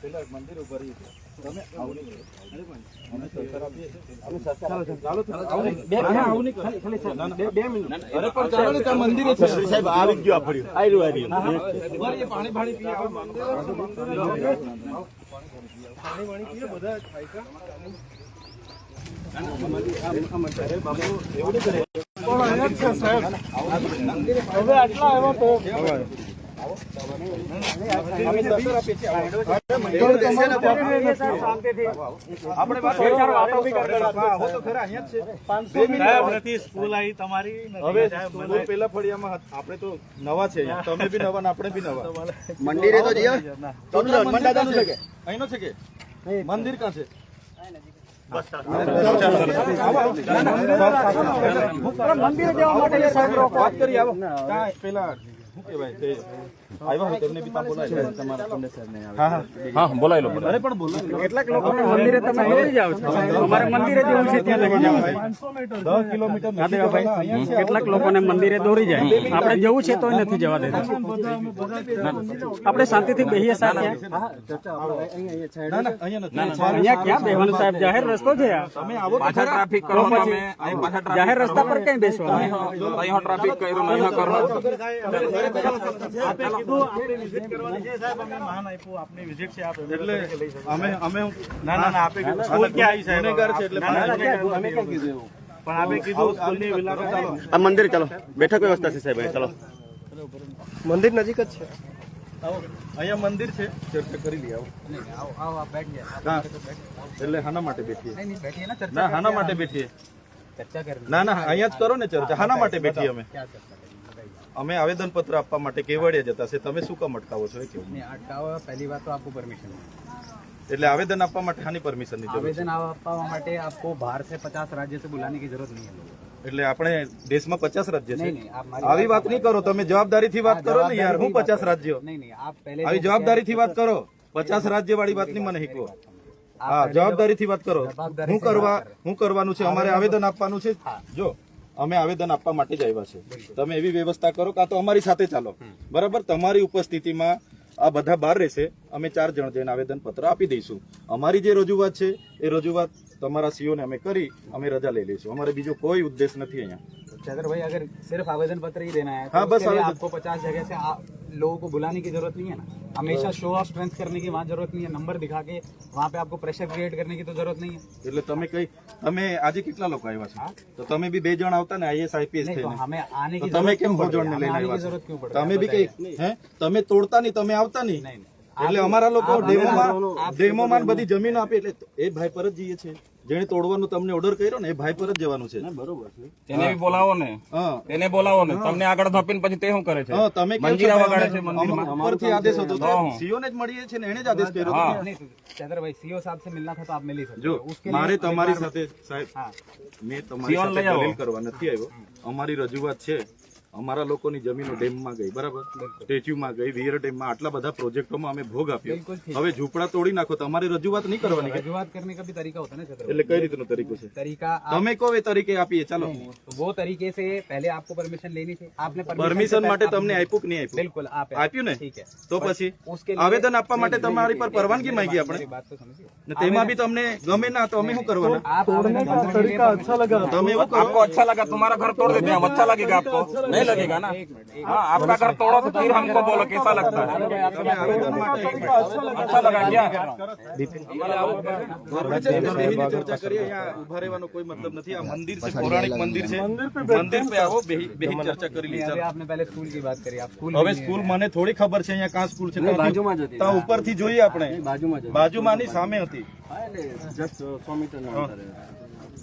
પેલા મંદિર ઉપર પણ ચાલો ને, ત્યાં મંદિરે છે. સાહેબ આવી ગયો આ ફર્યું આયરું આયરું બરાબર, એ પાણી પીએ. આવો મંદિર. છે. પાણી પીએ બધા ખાઈ કરે. અમે સરકાર આપીએ છીએ. આપણે વાત તો ખરા, અહીંયા જ છે. બે મિનિટ. સ્કૂલ આવી તમારી હવે સ્કૂલ પેલા ફળિયામાં હતા. આપણે તો નવા છે? તમે બી નવા આપણે બી નવા મંદિરે તો જઈએ છે? અહીંનો છે કે મંદિર ક્યાં છે? પેલા મંદિરે જાવ છો અમારે કેટલાક લોકોને મંદિરે દોરી જાય આપણે જવું છે તો નથી જવા દેતા આપણે શાંતિથી બેહીએ સાહેબ ત્યાં. ના ના અહીંયા ક્યાં બેહવાનું સાહેબ જાહેર રસ્તો છે પાછા. ટ્રાફિક કરો જાહેર રસ્તા પર ક્યાં બેસવાનું અહીં ટ્રાફિક કર્યું નહીં કરો આપે કીધું આપણે વિઝિટ કરવાની છે સાહેબ અમે માન આપ્યું આપની વિઝિટ છે આપ એટલે અમે અમે ના ના ના આપે કીધું. સ્કૂલ ક્યાં આવી સાહેબ? ગુનેગાર છે એટલે ના, ના, પાછળ ના, અમે ક્યાં કીધું. એવું? પણ આપે કીધું સ્કૂલની મુલાકાત ચાલો. મંદિર ચાલો. બેઠક વ્યવસ્થા છે સાહેબ ચાલો. મંદિર નજીક જ છે. અહીંયા મંદિર છે. ચર્ચા કરી લઈએ આવો. એટલે હાના માટે બેઠીએ. ના હાના માટે બેઠીએ. ના ના અહીંયા જ કરો ને ચર્ચા. હાના માટે બેઠીએ અમે. અમે આવેદન પત્ર આપવા માટે કેવડિયા જતા છે તમે શું કામ અટકાવો છો એ કેવું अटकाव पहली बात तो आपको परमिशन है એટલે આવેદન આપવા માટે હાની પરમિશન ની જરૂર છે आवेदन आपका માટે आपको बाहर से पचास राज्य से बुलाने की जरूरत नहीं है એટલે આપણે દેશમાં પચાસ રાજ્ય છે नहीं नहीं आप हमारी આવી વાત નહીં કરો તમે જવાબદારીથી વાત કરો ને યાર હું પચાસ રાજ્યો नहीं नहीं आप पहले આવી જવાબદારીથી વાત કરો પચાસ રાજ્ય વાળી વાત નહીં મને શીખવો હા જવાબદારીથી વાત કરો હું કરવા હું કરવાનું છે અમારે આવેદન આપવાનું છે જો અમે આવેદન આપવા માટે જ આવ્યા છે તમે એવી વ્યવસ્થા કરો કાં તો અમારી સાથે ચાલો બરાબર તમારી ઉપસ્થિતિમાં આ બધા બહાર રહેશે અમે ચાર જણ જઈને આવેદન પત્ર આપી દઈશું અમારી જે રજૂઆત છે એ રજૂઆત તમારા સીઓ ને અમે કરી અમે રજા લઈ લઈશું અમારે બીજો કોઈ ઉદ્દેશ નથી અહીંયા चंद्र भाई अगर सिर्फ आवेदन पत्र ही देना है तो हाँ, बस उसके लिए आवेदन- आपको पचास जगह से आप लोगों को बुलाने की जरूरत नहीं है ना हमेशा शो ऑफ स्ट्रेंथ करने की वहाँ जरूरत नहीं है नंबर दिखा के वहाँ पे आपको प्रेशर क्रिएट करने की तो जरूरत नहीं है એટલે તમે કઈ તમે આજે કેટલા લોકો આવ્યા છો તો તમે બી બે જણ આવતા ને આઈએસ આઈપીએસ नहीं तो થઈને हमें आने તો की તમે जरूरत કેમ क्यों पड़ ભોજન रही ને है? લઈને हमें आने की આવ્યા जरूरत क्यों છો? पड़ रही તમે બી કઈ હે તમે તોડતા નહીં તમે આવતા નહીં नहीं, એટલે અમારા લોકો ડેમોમાં ડેમોમાં બધી જમીન આપી એટલે એ ભાઈ પર જ જઈએ છે જેને તોડવાનો તમને ઓર્ડર કર્યો ને એ ભાઈ પર જ જવાનું છે. બરોબર છે. તેને બી બોલાવો ને. તેને બોલાવો ને. તમને આગળ ધપીને પછી તે શું કરે છે? તમે મંજીરા વગાડે છે મંદિરમાં. આદેશ હતો સીઓ ને જ મળીએ છે ને એને જ આદેશ કર્યો હતો. ચેતરભાઈ સીઓ સાહેબ સે મિલના થા તો આપ મિલી શકો. જો મારે તમારી સાથે સાહેબ મેં તમારી સાથે દલીલ કરવા નથી આવ્યો. અમારી રજૂઆત છે અમારા લોકોની જમીનો ડેમમાં ગઈ બરાબર સ્ટેચ્યુમાં ગઈ વિયર ડેમમાં આટલા બધા પ્રોજેક્ટોમાં અમે ભોગ આપ્યો હવે ઝૂંપડા તોડી નાખો તમારે રજૂઆત નહીં કરવાની રજૂઆત કરને કા તરીકા હોતા ને એટલે કઈ રીતનો તરીકો છે તરીકા તમે કહો એ તરીકે આપીએ ચાલો વો તરીકે સે પહેલે આપકો પરમિશન લેની છે આપને પરમિશન માટે તમને આપ્યું કે નહીં આપ્યું બિલકુલ આપ્યું ને ઠીક છે તો પછી આવેદન આપવા માટે તમારી પર પરવાનગી માંગી આપણે વાત તો સમજી समझिए ને તેમાં બી તમને ગમે ના તો અમે શું કરવાના आप आवेदन करने के लिए permission- તમે એવું કરો आपको अच्छा लगा तुम्हारा घर तोड़ देते हैं हम अच्छा लगेगा आपको नहीं लगेगा ना हाँ आपका घर तोड़ो तो फिर हमको बोलो कैसा लगता है તમે આવેદન માટે अच्छा लगा क्या બેહીને ચર્ચા કરીએ અહીંયા ઉભા રહેવાનો કોઈ મતલબ નથી આ મંદિર છે પૌરાણિક મંદિર છે મંદિર પે આવો બેહી બેહી ચર્ચા કરી લઈએ अभी ચાલો. आपने पहले स्कूल की बात करी आप स्कूल હવે સ્કૂલ મને થોડી ખબર છે અહીંયા કાં સ્કૂલ છે ત્યાં ઉપરથી જોઈએ આપણે બાજુમાંની સામે હતી હા.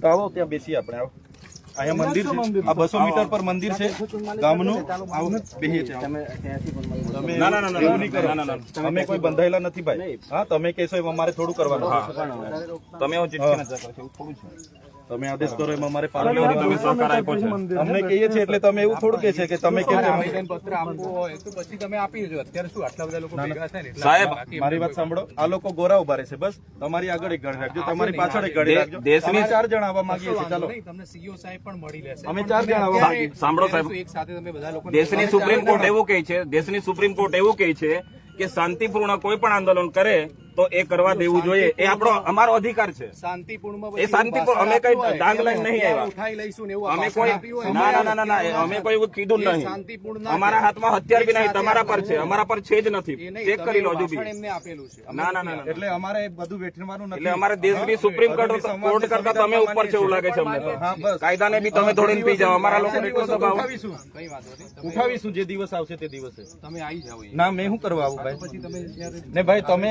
તો આવો ત્યાં બેસીએ આપણે આવો. અહીંયા મંદિર છે. આ બસો મીટર પર મંદિર છે. ગામનું. આવો બેહીએ ત્યાં. તમે ના, ના, ના, ના, એવું નહીં કરો. ના, ના, ના. અમે કોઈ બંધાયેલા નથી ભાઈ. હા તમે કહેશો એમ અમારે થોડું કરવાનું. તમે હું. ચીટકી ના ચક્કર થોડું છે તમે આદેશ કરો એમાં અમારે પાલન તમે સહકાર આપ્યો છે. અમને કહીએ છીએ એટલે તમે એવું થોડું કે છે કે તમે કેમ આવેદન પત્ર આપવું હોય તો પછી તમે આપી દેજો. અત્યારે શું આટલા બધા લોકો ભેગા થાય ને સાહેબ મારી વાત સાંભળો. આ લોકો ગોરા ઊભા રહેશે. બસ તમારી આગળ એક ગાડી રાખજો. તમારી પાછળ એક ગાડી રાખજો. દેશની- ચાર જણ આવવા માંગીએ છીએ. ચાલો. તમને સીઓ સાહેબ પણ મળી લેશે અમે ચાર જણ આવવા. સાંભળો સાહેબ. એક સાથે તમે બધા લોકો દેશની સુપ્રીમ કોર્ટ એવું કહે છે દેશની સુપ્રીમ કોર્ટ એવું કહે છે કે શાંતિપૂર્ણ કોઈ પણ આંદોલન કરે તો એ કરવા દેવું જોઈએ. એ આપણો અમારો અધિકાર છે. શાંતિપૂર્ણ એ શાંતિપૂર્ણ અમે કઈ ડાંગ લઈને નહીં આવ્યા. ઉઠાઈ લઈશું એવું અમે કોઈ ના ના ના ના ના અમે કોઈ એવું કીધું નહીં. શાંતિપૂર્ણ અમારા હાથમાં હથિયાર બી નહીં તમારા પર છે અમારા પર છે જ નથી. ચેક કરી લો હજુ બી. એમને આપેલું છે. ના ના ના એટલે અમારે બધું વેઠવાનું નથી. એટલે અમારે દેશ બી સુપ્રીમ કોર્ટ કોર્ટ કરતા તમે ઉપર છે એવું લાગે છે અમને. તો કાયદાને બી તમે દોડીને પી જાઓ. અમારા લોકોને એટલો દબાવ ઉઠાવીશું. જે દિવસ આવશે તે દિવસે. તમે આવી જાઓ ના મેં શું કરવા આવું ભાઈ? પછી તમે જ્યારે ને ભાઈ તમે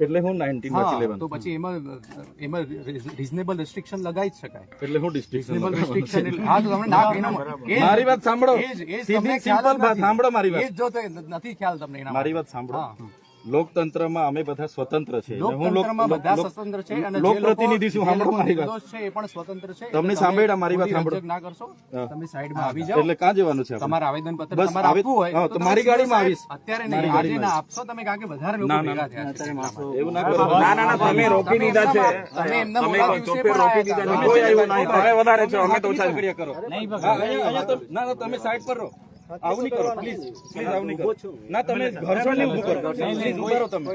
એટલે હું નાઇન્ટીન હા, લેવાનું. તો પછી એમાં એમાં રિઝનેબલ રેસ્ટ્રિક્શન લગાવી જ શકાય. એટલે હું રિસ્ટ્રિક્શન રિઝનેબલ રેસ્ટ્રિક્શન એટલે હા તો તમને ના એના મારી વાત સાંભળો. સીધી સિમ્પલ વાત સાંભળો મારી વાત. એ જો તો નથી ખ્યાલ તમને એના મારી વાત સાંભળો. હા. લોકતંત્રમાં અમે બધા સ્વતંત્ર છે. લોકતંત્રમાં બધા સ્વતંત્ર છે અને લોકપ્રતિનિધિ છું સાંભળો મારી વાત. છે એ પણ સ્વતંત્ર છે. તમને સાંભળ્યા મારી વાત સાંભળો. ના કરશો. તમે સાઈડમાં આવી જાઓ. એટલે ક્યાં જવાનું છે? તમારે આવેદન પત્ર તમારે આપવું હોય તો મારી ગાડીમાં આવીશ. અત્યારે નહીં આજે ના આપશો તમે કારણ કે વધારે લોકો ભેગા થયા છે? એવું ના કરો. ના ના ના તમે રોકી દીધા છે. તમે એમના મોડા પણ રોકી દીધા છે. કોઈ આવ્યું નહીં. તમે વધારે છો. અમે તો ઓછા કરો. નહીં ના તમે સાઈડ પર રહો. આવું નહીં કરો પ્લીઝ પ્લીઝ આવું નહીં કરો. ના તમે ઘર્ષણ નહીં ઊભું કરો. પ્લીઝ ઊભા રહો તમે.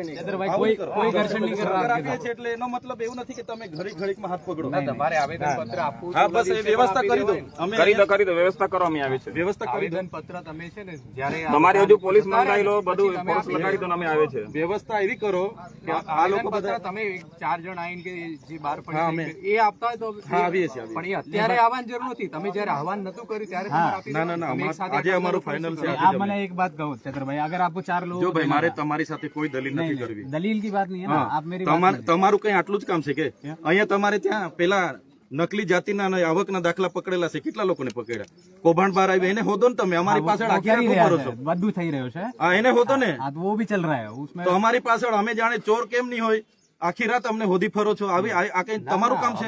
કોઈ કોઈ ઘર્ષણ નહીં કરવા આપીએ છીએ એટલે એનો મતલબ એવું નથી કે તમે ઘડીક ઘડીકમાં હાથ પકડો. ના, તમારે આવેદન પત્ર આપવું હા બસ એ વ્યવસ્થા કરી દો. અમે કરી દો કરી દો વ્યવસ્થા કરો અમે આવી છે. વ્યવસ્થા કરી દો. પત્ર તમે છે ને જ્યારે તમારી હજુ પોલીસ લો બધું પોલીસ લગાડી દો અમે આવે છે. વ્યવસ્થા એવી કરો કે આ લોકો બધા પત્ર તમે ચાર જણ આવીને કે જે બહાર પડે એ આપતા હોય તો હા, આવીએ છીએ, પણ એ અત્યારે આવવાની જરૂર નથી. તમે જ્યારે આહવાન નતું કર્યું ત્યારે ના ના ના સાથે આજે અમારું આંદોલન ફાઇનલ છે કરો. આજે आप જ અમે. मैंने एक बात कहूँ चतुर भाई अगर आपको चार लोग જો ભાઈ મારે તમારી સાથે કોઈ દલીલ નથી કરવી दलील की बात नहीं है ना હા आप मेरी बात તમારે તમારું કઈ આટલું જ કામ છે કે અહીંયા તમારે ત્યાં પેલા નકલી જાતિના અને આવકના દાખલા પકડેલા છે કેટલા લોકોને પકડ્યા કૌભાંડ બહાર આવી એને હોદો ને તમે અમારી પાછળ वो આખી कर ही રાખો रहा કરો છો है બધું થઈ રહ્યું છે હા એને હોતો ને હા તો वो भी चल रहा है उसमें તો અમારી પાછળ અમે જાણે ચોર કેમ નહીં હોય આખી રાત અમને હોદી ફરો છો આવી આ કઈ તમારું કામ છે?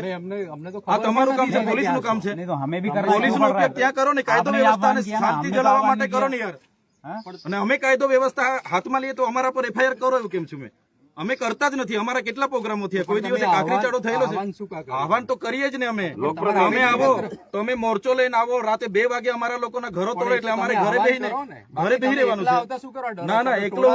આ તમારું કામ છે પોલીસનું કામ છે? પોલીસ નો ત્યાં કરો ને કાયદો વ્યવસ્થા શાંતિ જળવવા માટે કરો ને યાર. અને અમે કાયદો વ્યવસ્થા હાથમાં લઈએ તો અમારા પર એફઆઈઆર કરો એવું કેમ છું મેં? અમે કરતા જ નથી. અમારા કેટલા પ્રોગ્રામો થયા? કોઈ દિવસે કાકરી ચાડો થયેલો છે? આહવાન તો કરીએ જ ને અમે. અમે આવો. તમે મોરચો લઈને આવો. રાતે બે વાગે અમારા લોકોના ઘરો તોડે એટલે અમારે તમે ઘરે બેહીને ઘરે બેહી રહેવાનું છે? ના ના એકલો.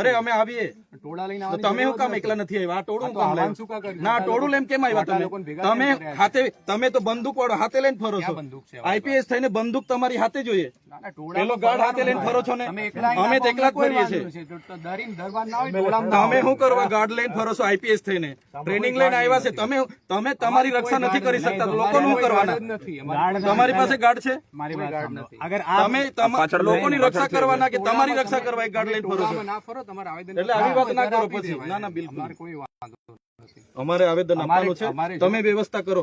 અરે અમે આવીએ. તો તમે હું કામ એકલા નથી આવ્યા? આ ટોળું કામ કર્યું? ના ટોળું લેમ કેમ આવ્યા તમે? તમે હાથે તમે તો બંદૂક વાળો હાથે લઈને ફરો છો. ક્યાં બંદૂક છે? આઈપીએસ થઈને બંદૂક તમારી હાથે જોઈએ. ના, ના, ટોળામાં પેલો ગાર્ડ હાથે લઈને ફરો છો ને? અમે તો એકલા જ કોઈ ફરીએ છીએ. તમે શું કરવા? ગાર્ડ લઈને ફરો છો આઈપીએસ થઈને. ટ્રેનિંગ લઈને આવ્યા છે. તમે તમે તમારી રક્ષા નથી કરી શકતા. લોકો શું કરવાના? તમારી પાસે ગાર્ડ છે? તમે લોકોની રક્ષા કરવાના કે તમારી રક્ષા કરવા ગાર્ડ લઈને ફરો છો એટલે આવી વાત ના કરો પછી. ના ના બિલકુલ. અમારે આવેદન આપવાનું છે. તમે વ્યવસ્થા કરો.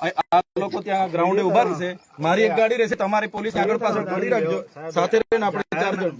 આ લોકો ત્યાં ગ્રાઉન્ડે ઊભા રહેશે. મારી એક ગાડી રહેશે તમારી પોલીસ આગળ પાછળ ગાડી રાખજો. સાથે રહીને આપણે ચાર જણ.